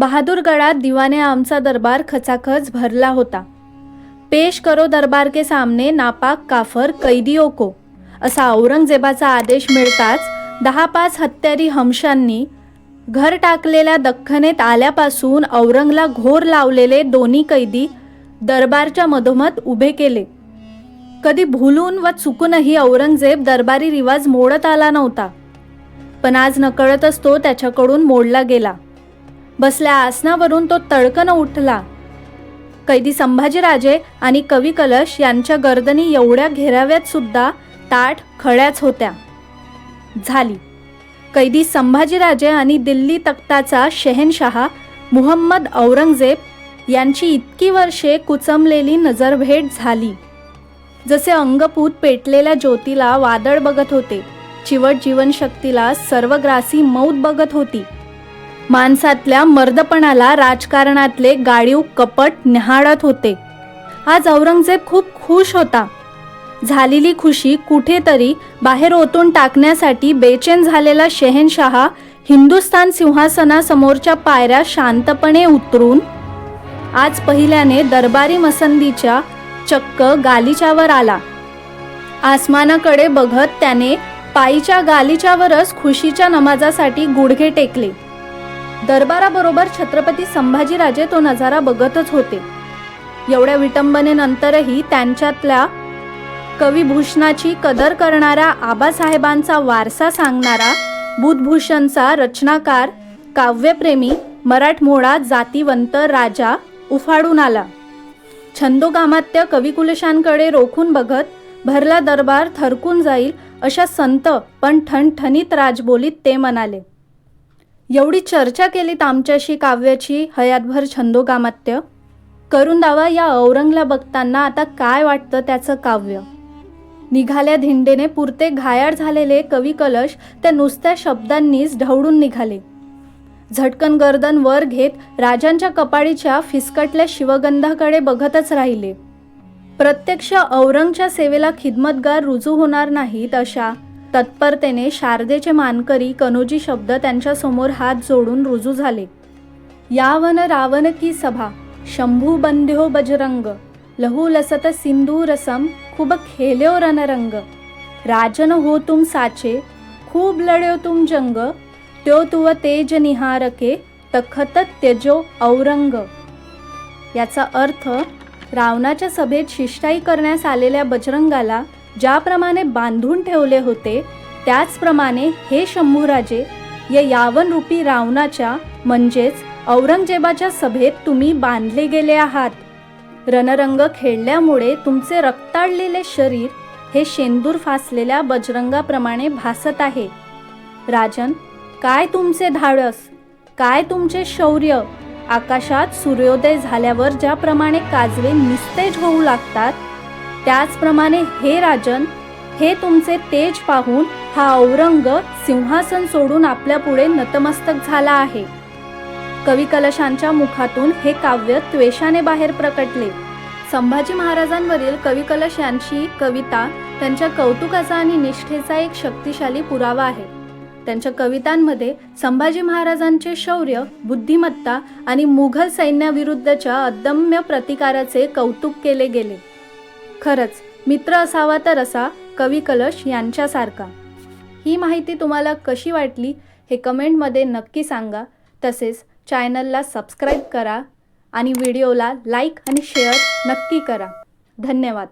बहादूरगडात दिवाने आमचा दरबार खचाखच भरला होता. पेश करो दरबार के सामने नापाक काफर कैदियो को. असा औरंगजेबाचा आदेश मिळताच दहा पाच हत्यारी हमशांनी घर टाकलेल्या दख्खनेत आल्यापासून औरंगला घोर लावलेले दोन्ही कैदी दरबारच्या मधोमध उभे केले. कधी भुलून व चुकूनही औरंगजेब दरबारी रिवाज मोडत आला नव्हता. पण आज नकळतच तो त्याच्याकडून मोडला गेला. बसल्या आसनावरून तो तडकन उठला. कैदी संभाजीराजे आणि कवी कलश यांच्या गर्दनी एवढ्या घेराव्यात सुद्धा ताठ खळ्याच होत्या. झाली. कैदी संभाजीराजे आणि दिल्ली तख्ताचा शहनशहा मुहम्मद औरंगजेब यांची इतकी वर्षे कुचमलेली नजरभेट झाली. जसे अंगपूत पेटलेल्या ज्योतीला वादळ बघत होते चिवट जीवनशक्तीला सर्वग्रासी मौत बघत होती. माणसातल्या मर्दपणाला राजकारणातले गाडीव कपट निहाळत होते. आज औरंगजेब खूप खुश होता. झालेली खुशी कुठेतरी बाहेर ओतून टाकण्यासाठी बेचैन झालेला शहेनशहा हिंदुस्थान सिंहासनासमोरच्या पायऱ्या शांतपणे उतरून आज पहिल्याने दरबारी मसंदीच्या चक्क गालिच्यावर आला. आसमानाकडे बघत त्याने पायीच्या गालिच्यावरच खुशीच्या नमाजासाठी गुडघे टेकले. दरबाराबरोबर छत्रपती संभाजीराजे तो नजारा बघतच होते. एवढ्या विटंबनेनंतरही त्यांच्यातल्या कविभूषणाची कदर करणाऱ्या आबासाहेबांचा वारसा सांगणारा बुधभूषणचा रचनाकार काव्यप्रेमी मराठमोळा जातीवंत राजा उफाडून आला. छंदोगामात्य कविकुलशांकडे रोखून बघत भरला दरबार थरकून जाईल अशा संत पण ठणठणीत राजबोलीत ते म्हणाले. एवढी चर्चा केलीत आमच्याशी काव्याची हयातभर छंदोगामात्य. करून दावा या औरंगला बघताना आता काय वाटतं त्याचं काव्य? निघाल्या धिंडेने पुरते घायाळ झालेले कवी कलश त्या नुसत्या शब्दांनीच ढवळून निघाले. झटकन गर्दन वर घेत राजांच्या कपाळीच्या फिसकटल्या शिवगंधाकडे बघतच राहिले. प्रत्यक्ष औरंगच्या सेवेला खिदमतगार रुजू होणार नाहीत अशा तत्परतेने शारदेचे मानकरी कनोजी शब्द त्यांच्यासमोर हात जोडून रुजू झाले. यावन रावण की सभा शंभू बंध्यो बजरंग लहू लसत सिंधू रसम खूब खेल्यो रणरंग. राजन हो तुम साचे खूब लढ्यो तुम जंग त्यो तुव तेज निहारके तखत त्यजो औरंग. याचा अर्थ रावणाच्या सभेत शिष्टाई करण्यास आलेल्या बजरंगाला ज्याप्रमाणे बांधून ठेवले होते त्याचप्रमाणे हे शंभूराजे या यावन रूपी रावणाच्या म्हणजेच औरंगजेबाच्या सभेत तुम्ही बांधले गेले आहात. रणरंग खेळल्यामुळे तुमचे रक्ताळलेले शरीर हे शेंदूर फासलेल्या बजरंगाप्रमाणे भासत आहे. राजन काय तुमचे धाडस? काय तुमचे शौर्य? आकाशात सूर्योदय झाल्यावर ज्याप्रमाणे काजवे निस्तेज होऊ लागतात त्याचप्रमाणे हे राजन हे तुमचे तेज पाहून हा औरंग सिंहासन सोडून आपल्या पुढे नतमस्तक झाला आहे. कवी कलशांच्या मुखातून हे काव्य त्वेषाने बाहेर प्रकटले. संभाजी महाराजांवरील कवी कलश यांची कविता त्यांच्या कौतुकाचा आणि निष्ठेचा एक शक्तिशाली पुरावा आहे. त्यांच्या कवितांमध्ये संभाजी महाराजांचे शौर्य बुद्धिमत्ता आणि मुघल सैन्याविरुद्धच्या अदम्य प्रतिकाराचे कौतुक केले गेले. खरंच मित्र असावा तर असा कवी कलश यांच्यासारखा. ही माहिती तुम्हाला कशी वाटली हे कमेंटमध्ये नक्की सांगा. तसेच चॅनलला सबस्क्राईब करा आणि व्हिडिओला लाईक आणि शेअर नक्की करा. धन्यवाद.